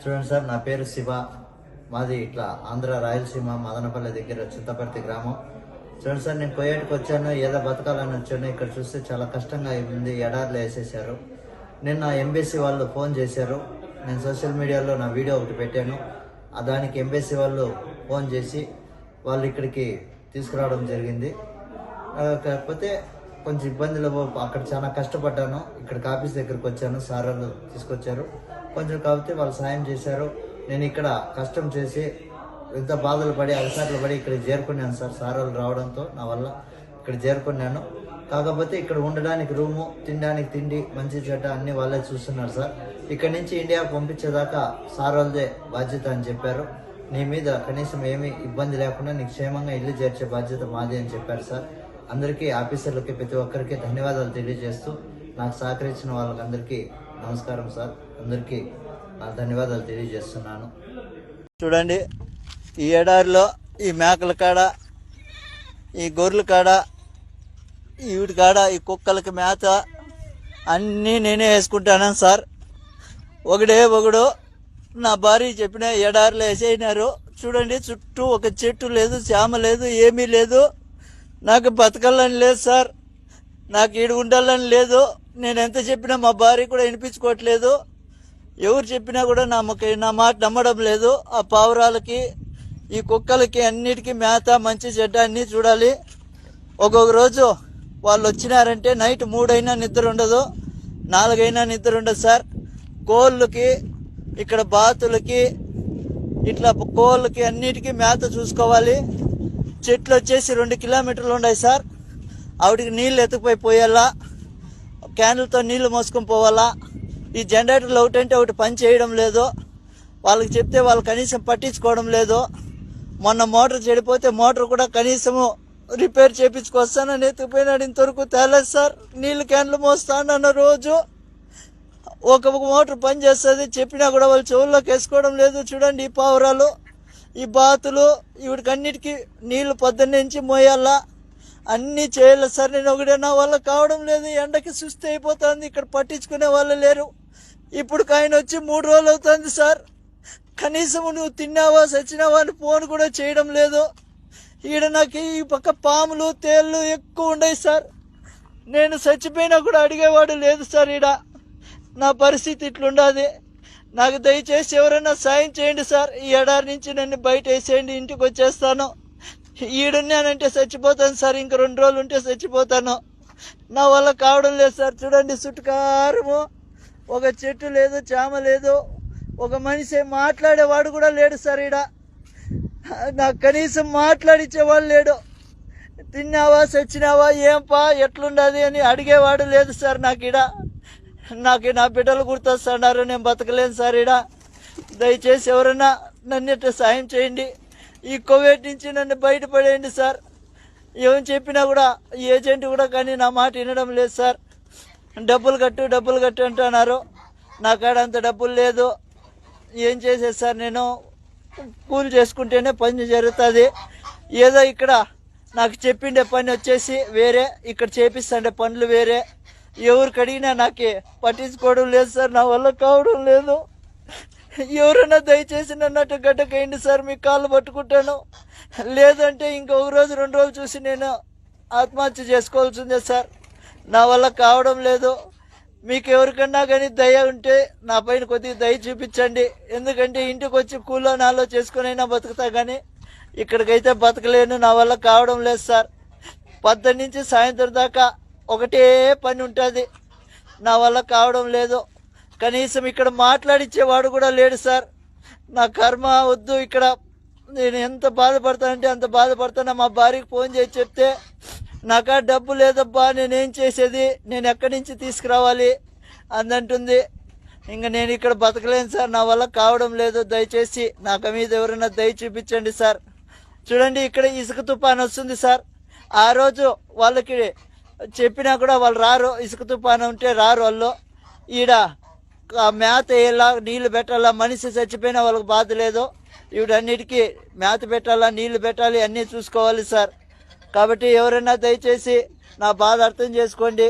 చూడండి సార్ నా పేరు శివ. మాది ఇట్లా ఆంధ్ర రాయలసీమ మదనపల్లి దగ్గర చింతపర్తి గ్రామం. చూడండి సార్ నేను కొయ్యేటికి వచ్చాను ఏదో బతకాలని వచ్చాను. ఇక్కడ చూస్తే చాలా కష్టంగా ఉంది ఎడార్లు వేసేసారు నిన్న ఎంబీసీ వాళ్ళు ఫోన్ చేశారు. నేను సోషల్ మీడియాలో నా వీడియో ఒకటి పెట్టాను. దానికి ఎంబీసీ వాళ్ళు ఫోన్ చేసి వాళ్ళు ఇక్కడికి తీసుకురావడం జరిగింది. కాకపోతే కొంచెం ఇబ్బందులు అక్కడ చాలా కష్టపడ్డాను. ఇక్కడికి ఆఫీస్ దగ్గరికి వచ్చాను సార్ వాళ్ళు తీసుకొచ్చారు. కొంచెం కాకపోతే వాళ్ళు సాయం చేశారు. నేను ఇక్కడ కష్టం చేసి ఎంత బాధలు పడి అలసాట్లు పడి ఇక్కడ చేరుకున్నాను సార్. సార్ వాళ్ళు రావడంతో నా వల్ల ఇక్కడ చేరుకున్నాను. కాకపోతే ఇక్కడ ఉండడానికి రూము తినడానికి తిండి మంచి చెడ్డ అన్ని వాళ్ళే చూస్తున్నారు సార్. ఇక్కడ నుంచి ఇండియా పంపించేదాకా సార్ వాళ్ళదే బాధ్యత అని చెప్పారు. నీ మీద కనీసం ఏమీ ఇబ్బంది లేకుండా నీకు క్షేమంగా ఇల్లు చేర్చే బాధ్యత మాది అని చెప్పారు సార్. అందరికీ ఆఫీసర్లకి ప్రతి ఒక్కరికి ధన్యవాదాలు తెలియజేస్తూ నాకు సహకరించిన వాళ్ళకందరికీ నమస్కారం సార్. అందరికీ ధన్యవాదాలు తెలియజేస్తున్నాను. చూడండి ఈ ఎడారిలో ఈ మేకల కాడ ఈ గొర్రెల కాడ ఈ వీటి కాడ ఈ కుక్కలకి మేత అన్నీ నేనే వేసుకుంటాను సార్. ఒకడే ఒకడు నా భార్య చెప్పిన ఎడారిలో వేసేసినారు. చూడండి చుట్టూ ఒక చెట్టు లేదు చేమ లేదు ఏమీ లేదు. నాకు బతకాలని లేదు సార్. నాకు ఈడు ఉండాలని లేదు. నేను ఎంత చెప్పినా మా భార్య కూడా వినిపించుకోవట్లేదు. ఎవరు చెప్పినా కూడా నా నా మాట నమ్మడం లేదు. ఆ పావురాలకి ఈ కుక్కలకి అన్నిటికీ మేత మంచి చెడ్డ అన్నీ చూడాలి. ఒక్కొక్క రోజు వాళ్ళు వచ్చినారంటే నైట్ మూడైనా నిద్ర ఉండదు నాలుగైనా నిద్ర ఉండదు సార్. కోళ్ళకి ఇక్కడ బాతులకి ఇట్లా కోళ్ళకి అన్నిటికీ మేత చూసుకోవాలి. చెట్లు వచ్చేసి రెండు కిలోమీటర్లు ఉన్నాయి సార్. ఆవిడికి నీళ్ళు ఎత్తుకుపోయి పోయేలా. క్యాన్లతో నీళ్ళు మోసుకొని పోవాలా? ఈ జనరేటర్లు ఒకటంటే ఒకటి పని చేయడం లేదు. వాళ్ళకి చెప్తే వాళ్ళు కనీసం పట్టించుకోవడం లేదు. మొన్న మోటార్ చెడిపోతే మోటార్ కూడా కనీసము రిపేర్ చేపించుకొస్తానని ఎత్తుకుపోయినాడు. ఇంతవరకు తేలేదు సార్. నీళ్ళు క్యాన్లు మోస్తానన్న రోజు ఒక మోటార్ పని చేస్తుంది. చెప్పినా కూడా వాళ్ళు చెవుల్లోకి వేసుకోవడం లేదు. చూడండి ఈ పావురాలు ఈ బాతులు వీటికి నీళ్ళు పొద్దున్నుంచి మోయాలా? అన్నీ చేయాలి సార్ నేను ఒకటే. నా వల్ల కావడం లేదు. ఎండకి సుస్థి అయిపోతుంది. ఇక్కడ పట్టించుకునే వాళ్ళు లేరు. ఇప్పుడు ఆయన వచ్చి మూడు రోజులు అవుతుంది సార్. కనీసం నువ్వు తిన్నావా సచ్చినావా అని ఫోన్ కూడా చేయడం లేదు. ఈడ నాకు ఈ పక్క పాములు తేళ్ళు ఎక్కువ ఉన్నాయి సార్. నేను చచ్చిపోయినా కూడా అడిగేవాడు లేదు సార్ ఈడ. నా పరిస్థితి ఇట్లుండాది. నాకు దయచేసి ఎవరైనా సాయం చేయండి సార్. ఈ ఎడారి నుంచి నన్ను బయట వేసేయండి. ఇంటికి వచ్చేస్తాను. ఈడున్నానంటే చచ్చిపోతాను సార్ ఇంక రెండు రోజులు ఉంటే చచ్చిపోతాను. నా వల్ల కావడం లేదు సార్ చూడండి చుట్టుకారము. ఒక చెట్టు లేదు చామ లేదు. ఒక మనిషి మాట్లాడేవాడు కూడా లేడు సార్ ఈడ. నాకు కనీసం మాట్లాడిచ్చేవాడు లేడు. తిన్నావా చచ్చినావా ఏం పా ఎట్లుండదు అని అడిగేవాడు లేదు సార్ నాకు ఈడ. నాకు నా బిడ్డలు గుర్తొస్తున్నారు నేను బతకలేను సార్ ఈడ. దయచేసి ఎవరన్నా నన్ను సాయం చేయండి. ఈ కోవిడ్ నుంచి నన్ను బయటపడేయండి సార్. ఏం చెప్పినా కూడా ఏజెంట్ కూడా కానీ నా మాట వినడం లేదు సార్. డబ్బులు కట్టు డబ్బులు కట్టు అంటున్నారు. నా కాడ అంత డబ్బులు లేదు. ఏం చేసేది సార్ నేను? కూలి చేసుకుంటేనే పని జరుగుతుంది. ఏదో ఇక్కడ నాకు చెప్పిండే పని వచ్చేసి వేరే ఇక్కడ చేపిస్తుండే పనులు వేరే. ఎవరికి అడిగినా నాకు పట్టించుకోవడం లేదు సార్. నా వల్ల కావడం లేదు. ఎవరైనా దయచేసి నన్ను అటు గడ్డకేయండి సార్ మీ కాళ్ళు పట్టుకుంటాను. లేదంటే ఇంకొక రోజు రెండు రోజులు చూసి నేను ఆత్మహత్య చేసుకోవాల్సిందే సార్. నా వల్ల కావడం లేదు. మీకు ఎవరికన్నా కానీ దయ ఉంటే నా పైన కొద్దిగా దయ చూపించండి. ఎందుకంటే ఇంటికి వచ్చి కూలో నాలో చేసుకునైనా బతుకుతా కానీ ఇక్కడికైతే బతకలేను నా వల్ల కావడం లేదు సార్. పొద్దున్న నుంచి సాయంత్రం దాకా ఒకటే పని ఉంటుంది. నా వల్ల కావడం లేదు. కనీసం ఇక్కడ మాట్లాడిచ్చేవాడు కూడా లేడు సార్. నా కర్మ వద్దు ఇక్కడ. నేను ఎంత బాధపడతానంటే అంత బాధపడతాను. మా భార్యకి ఫోన్ చేసి చెప్తే నాకా డబ్బు లేదబ్బా నేనేం చేసేది? నేను ఎక్కడి నుంచి తీసుకురావాలి? అందంటుంది. ఇంకా నేను ఇక్కడ బతకలేను సార్. నా వల్ల కావడం లేదు. దయచేసి నాకు మీద ఎవరైనా దయ చూపించండి సార్. చూడండి ఇక్కడ ఇసుక తుఫాన్ వస్తుంది సార్. ఆ రోజు వాళ్ళకి చెప్పినా కూడా వాళ్ళు రారు. ఇసుక తుఫాన్ ఉంటే రారు వాళ్ళు. ఈడ మేత వేయాలా నీళ్ళు పెట్టాలా మనిషి చచ్చిపోయినా వాళ్ళకి బాధ లేదు. వీటన్నిటికీ మేత పెట్టాలా నీళ్ళు పెట్టాలి అన్నీ చూసుకోవాలి సార్. కాబట్టి ఎవరైనా దయచేసి నా బాధ అర్థం చేసుకోండి.